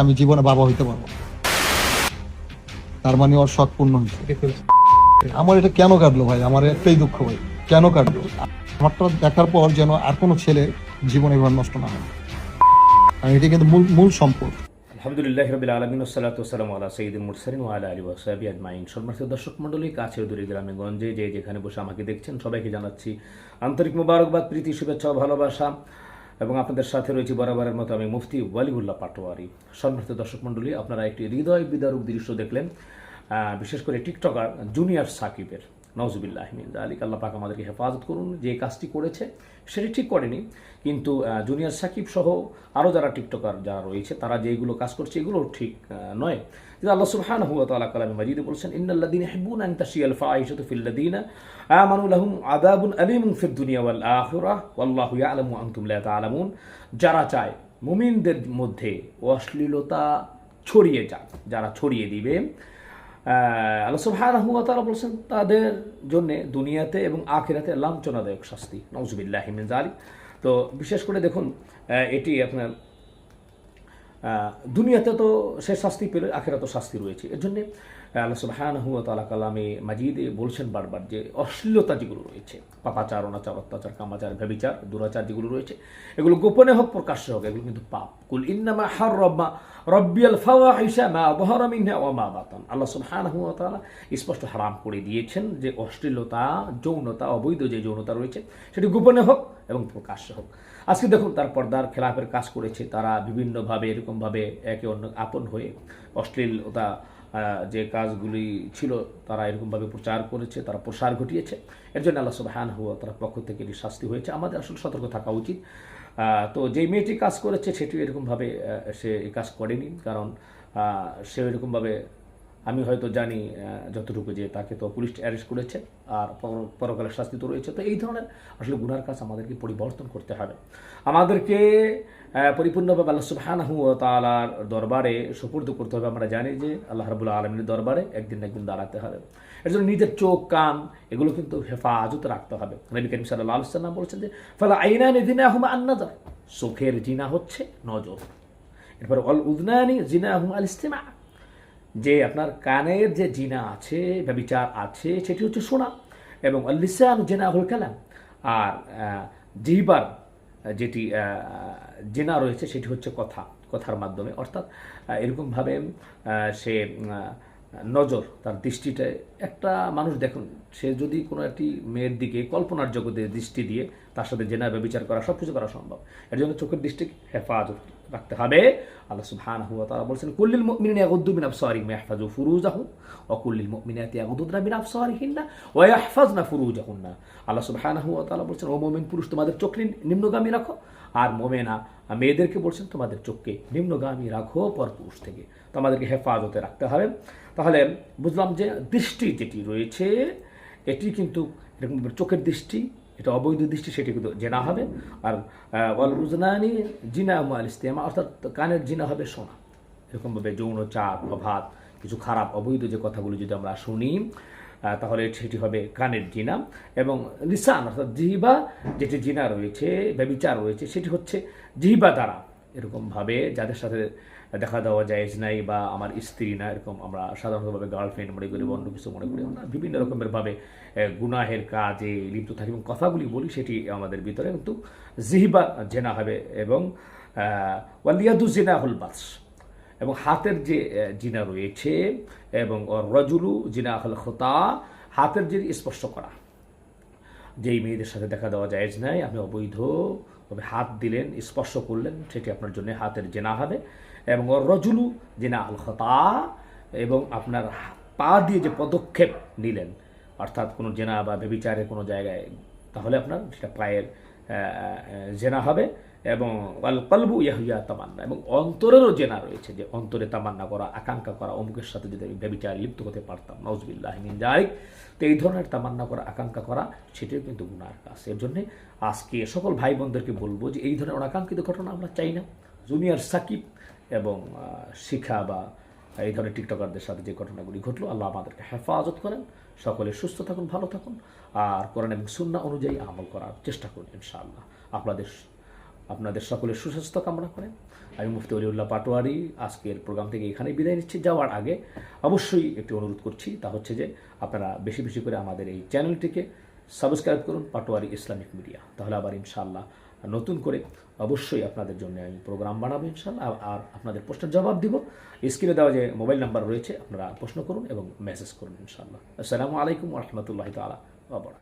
আমি জীবনে বাবা হইতে পারব। তার মানে ওর শখ পূর্ণ হয়েছে। আমার এটা কেন কাটলো ভাই? আমার একটাই দুঃখ ভাই কেন কাটলো? আমারটা দেখার পর যেন আর কোনো ছেলে জীবনে এবার নষ্ট না হয়। আর এটা কিন্তু মূল মূল সম্পদ। আলহামদুলিল্লাহ রবিল আলমিন সালাত সালাম আল্লাহ সঈদুল মুরসালিন ও আলা আলী ওয়াসাবি আজমাইন। সম্মানিত দর্শক মণ্ডলী কাছে ও দূরে গ্রামে গঞ্জে যে যেখানে বসে আমাকে দেখছেন সবাইকে জানাচ্ছি আন্তরিক মুবারকবাদ প্রীতি শুভেচ্ছা ভালোবাসা। এবং আপনাদের সাথে রয়েছে বরাবরের মতো আমি মুফতি ওয়ালিউল্লাহ পাটোয়ারি। সম্মানিত দর্শক মণ্ডলী, আপনারা একটি হৃদয় বিদারক দৃশ্য দেখলেন বিশেষ করে টিকটকার জুনিয়র সাকিবের। নওজুবিল্লাহ আলিক আল্লাহ পাক আমাদেরকে হেফাজত করুন, যে কাজটি করেছে সেটি ঠিক করেনি। কিন্তু জুনিয়র সাকিব সহ আরও যারা টিকটকার যারা রয়েছে, তারা যেগুলো কাজ করছে এগুলো ঠিক নয়। কিন্তু আল্লাহ সুবহানাহু ওয়া তাআলা কালামে মাজিদে বলছেন ইন্নাল্লাযীনা ইহিব্বুনা আন তাশিয়াল ফাহিশাতু ফিল্লাযীনা আমানু লাহুম আযাবুন আলীমুন ফিদ দুনিয়া ওয়াল ইয়ালামু ওয়া আনতুম লা তা'লামুন। যারা চায়, মুমিনদের মধ্যে অশ্লীলতা ছড়িয়ে যাক, যারা ছড়িয়ে দিবে আল্লাহ সুবহানাহু ওয়া তাআলা বলছেন, তাদের জন্য দুনিয়াতে এবং আখিরাতে লাঞ্ছনাদায়ক শাস্তি। নজবিল্লাহ মিন যালিক। তো বিশেষ করে দেখুন এটি আপনার দুনিয়াতে তো সে শাস্তি পেলে আখেরা তো শাস্তি রয়েছে। এর জন্যে আল্লাহ সুবহানাহু ওয়া তাআলা কালামে মাজিদে বলছেন বারবার যে অশ্লীলতা যেগুলো রয়েছে, পাপাচার, অনাচার, অত্যাচার, কামাচার, ব্যবিচার, দুরাচার যেগুলো রয়েছে, এগুলো গোপনে হোক, প্রকাশ্যে হোক, এগুলো কিন্তু পাপ। কুল ইন্নামা হাররামা রব্বিয়াল ফাওয়াহিশা মা যাহারা মিনহা ওয়া মা বাতান। আল্লাহ সুবহানাহু ওয়া তাআলা স্পষ্ট হারাম করে দিয়েছেন যে অশ্লীলতা, যৌনতা, অবৈধ যে যৌনতা রয়েছে, সেটি গোপনে হোক এবং প্রকাশ্যে হোক। আজকে দেখুন, তার পর্দার খেলাপের কাজ করেছে, তারা বিভিন্নভাবে, এরকমভাবে একে অন্য আপন হয়ে অশ্লীলতা যে কাজগুলি ছিল, তারা এরকমভাবে প্রচার করেছে, তারা প্রসার ঘটিয়েছে। এর জন্য আল্লাহ হ্যান হুয়া তার পক্ষ থেকে এটি শাস্তি হয়েছে। আমাদের আসলে সতর্ক থাকা উচিত। তো যে মেয়েটি কাজ করেছে সেটি এরকমভাবে সে কাজ করেনি। কারণ সে এরকমভাবে আমি হয়তো জানি যতটুকু যে তাকে তো পুলিশ অ্যারেস্ট করেছে আর পর- পরকালের শাস্তি তো রয়েছে। তো এই ধরনের আসলে গুনার কাজ আমাদেরকে পরিবর্তন করতে হবে। আমাদেরকে পরিপূর্ণভাবে আল্লাহ সুবহানাহু ওয়া তাআলার দরবারে সুপর্দ করতে হবে। আমরা জানি যে আল্লাহ রাবুল্লাহ আলমীর দরবারে একদিন একদিন দাঁড়াতে হবে। এর জন্য নিজের চোখ, কান এগুলো কিন্তু হেফাজত রাখতে হবে। নবী করিম সাল্লাহ আলসালাম বলছেন যে, ফলে আইনা নিদিনা হুমা আন্নাজার চোখের জিনা হচ্ছে নজর। এরপর অল উদনানি জিনা হুম আল ইস্তেমা। যে আপনার কানের যে জিনা আছে ব্যবিচার আছে, সেটি হচ্ছে শোনা এবং লিসান জেনা হল কালাম। আর জিহ্বার যেটি জেনা রয়েছে, সেটি হচ্ছে কথা, কথার মাধ্যমে। অর্থাৎ এরকমভাবে সে নজর, তার দৃষ্টিটা একটা মানুষ দেখুন, সে যদি কোনো একটি মেয়ের দিকে কল্পনার জগতে দৃষ্টি দিয়ে তার সাথে জেনা ব্যবচার করা সব কিছু করা সম্ভব। এর জন্য চোখের দৃষ্টি হেফাজত। রাখতে হবে। আল্লাহ সুবহানাহু ওয়া তাআলা বলেছেন, কুল্লিল মুমিনিনা ইয়াগুদ্দু মিন আবসারিহিম ইয়াহফাজু ফুরুজাহুম ওয়া কুল্লিল মুমিনাতি ইয়াগুদ্দুনা মিন আবসারিহিন্না ওয়া ইয়াহফাজনা ফুরুজাহুন্না। আল্লাহ সুবহানাহু ওয়া তাআলা বলছেন, ও মুমিন পুরুষ, তোমাদের চোখ নিম্নগামী রাখো, আর মোমেনা মেয়েদেরকে বলছেন, তোমাদের চোখকে নিম্নগামী রাখো পরপুরুষ থেকে। তোমাদেরকে হেফাজতে রাখতে হবে। তাহলে বুঝলাম যে দৃষ্টি যেটি রয়েছে, এটি কিন্তু এরকম চোখের দৃষ্টি এটা অবৈধ দৃষ্টি, সেটি কিন্তু জেনা হবে। আর ওয়াল রুজনানি জিনা মাল ইস্তেমা, অর্থাৎ কানের জিনা হবে শোনা এরকমভাবে যৌন চাপ, অভাব, কিছু খারাপ, অবৈধ যে কথাগুলো যদি আমরা শুনি তাহলে সেটি হবে কানের জিনা। এবং লিসান, অর্থাৎ জিহিবা, যেটি জিনা রয়েছে, ব্যবিচার রয়েছে, সেটি হচ্ছে জিহিবা দ্বারা। এরকমভাবে যাদের সাথে দেখা দেওয়া যায় নাই বা আমার স্ত্রী না, এরকম আমরা সাধারণতভাবে গার্লফ্রেন্ড মনে করি অন্য কিছু মনে করি, আমরা বিভিন্ন রকমের ভাবে গুনাহের কাজে লিপ্ত থাকি এবং কথাগুলি বলি সেটি আমাদের ভিতরে। কিন্তু জিহিবা, জেনা হবে এবং ওয়ালিয়াদু জেনা হল বাস এবং হাতের যে জিনা রয়েছে এবং রজুলু জিনা হল খোতা, হাতের যে স্পর্শ করা। যেই মেয়েদের সাথে দেখা দেওয়া যায় নাই, আমি অবৈধ ভাবে হাত দিলেন, স্পর্শ করলেন, সেটি আপনার জন্য হাতের জেনা হবে। এবং রজুলু জেনা আল খতা, এবং আপনার পা দিয়ে যে পদক্ষেপ নিলেন, অর্থাৎ কোনো জেনা বা বেবিচারে কোনো জায়গায়, তাহলে আপনার সেটা পায়ের জেনা হবে। এবং আল কলবু ইয়াহিয়া তামান্না, এবং অন্তরেরও জেনা রয়েছে যে অন্তরে তামান্না করা, আকাঙ্ক্ষা করা, অমুকের সাথে যদি আমি ব্যবিচার লিপ্ত হতে পারতাম নজবিল্লাহ মিন যাই তো এই ধরনের তামান্না করা, আকাঙ্ক্ষা করা, সেটিও কিন্তু গুনার কাজ। এর জন্যে আজকে সকল ভাই বোনদেরকে বলব যে এই ধরনের অনাকাঙ্ক্ষিত ঘটনা আমরা চাই না। জুনিয়র সাকিব এবং শিখা বা এই ধরনের টিকটকারদের সাথে যে ঘটনাগুলি ঘটলো, আল্লাহ আমাদেরকে হেফাজত করেন। সকলে সুস্থ থাকুন, ভালো থাকুন, আর কোরআন এবং সুন্না অনুযায়ী আমল করার চেষ্টা করুন, ইনশাআল্লাহ। আপনাদের আপনাদের সকলের সুস্বাস্থ্য কামনা করেন আমি মুফতি অলিউল্লাহ পাটোয়ারি, আজকের প্রোগ্রাম থেকে এখানেই বিদায় নিচ্ছি। যাওয়ার আগে অবশ্যই একটি অনুরোধ করছি, তা হচ্ছে যে আপনারা বেশি বেশি করে আমাদের এই চ্যানেলটিকে সাবস্ক্রাইব করুন, পাটোয়ারি ইসলামিক মিডিয়া। তাহলে আবার ইনশাআল্লাহ নতুন করে অবশ্যই আপনাদের জন্য আমি প্রোগ্রাম বানাবো ইনশাআল্লাহ। আর- আপনাদের প্রশ্নের জবাব দিব। স্ক্রিনে দেওয়া যে মোবাইল নাম্বার রয়েছে, আপনারা প্রশ্ন করুন এবং মেসেজ করুন ইনশাআল্লাহ। আসসালামু আলাইকুম রহমতুল্লাহ তালা